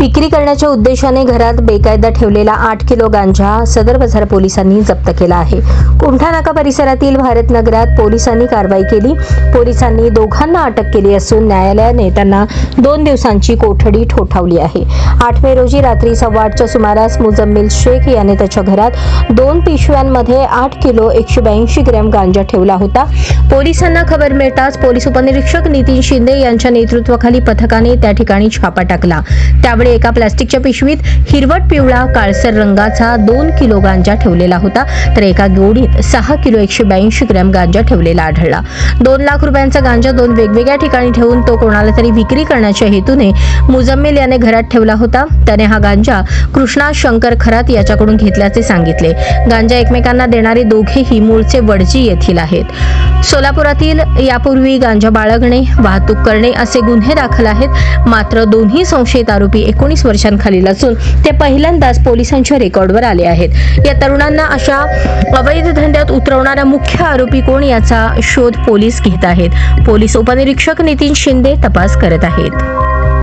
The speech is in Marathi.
विक्री करण्याच्या उद्देशाने घरात बेकायदा ठेवलेला आठ किलो गांजा सदर बाजार पोलिसांनी जप्त केला आहे. कुंठा नाका परिसरातील भारत नगरात पोलिसांनी कारवाई केली. पोलिसांनी दोघांना अटक केली असून न्यायालयाने त्यांना दोन दिवसांची कोठडी ठोठावली आहे. आठ मे रोजी रात्री सव्वा आठच्या सुमारास मुजम्मिल शेख याने त्याच्या घरात दोन पिशव्यांमध्ये आठ किलो एकशे ब्याऐंशी ग्रॅम गांजा ठेवला होता. पोलिसांना खबर मिळताच पोलीस उपनिरीक्षक नितीन शिंदे यांच्या नेतृत्वाखाली पथकाने त्या ठिकाणी छापा टाकला. त्यावेळी एका प्लास्टिकच्या पिशवीत हिरवट पिवळा काळसर रंगाचा दोन किलो गांजा ठेवलेला होता. तर एका गोडीत सहा किलो एकशे ब्याऐंशी ग्रॅम गांजा ठेवलेला आढळला. दोन लाख रुपयांचा गांजा दोन वेगवेगळ्या ठिकाणी ठेवून तो कोणाला तरी विक्री करण्याच्या हेतूने मुजम्मिल याने घरात ठेवला होता. त्याने हा गांजा कृष्णा शंकर खरात याच्याकडून घेतल्याचे सांगितले. गांजा एकमेकांना देणारे दोघेही मूळचे वडजी येथील आहेत. सोलापुरातील यापूर्वी गांजा बाळगणे वाहतूक करणे असे गुन्हे दाखल आहेत. मात्र दोन्ही संशयित आरोपी एकोणीस वर्षांखालील असून ते पहिल्यांदाच पोलिसांच्या रेकॉर्डवर आले आहेत. या तरुणांना अशा अवैध धंद्यात उतरवणारा मुख्य आरोपी कोण याचा शोध पोलीस घेत आहेत. पोलीस उपनिरीक्षक नितीन शिंदे तपास करत आहेत.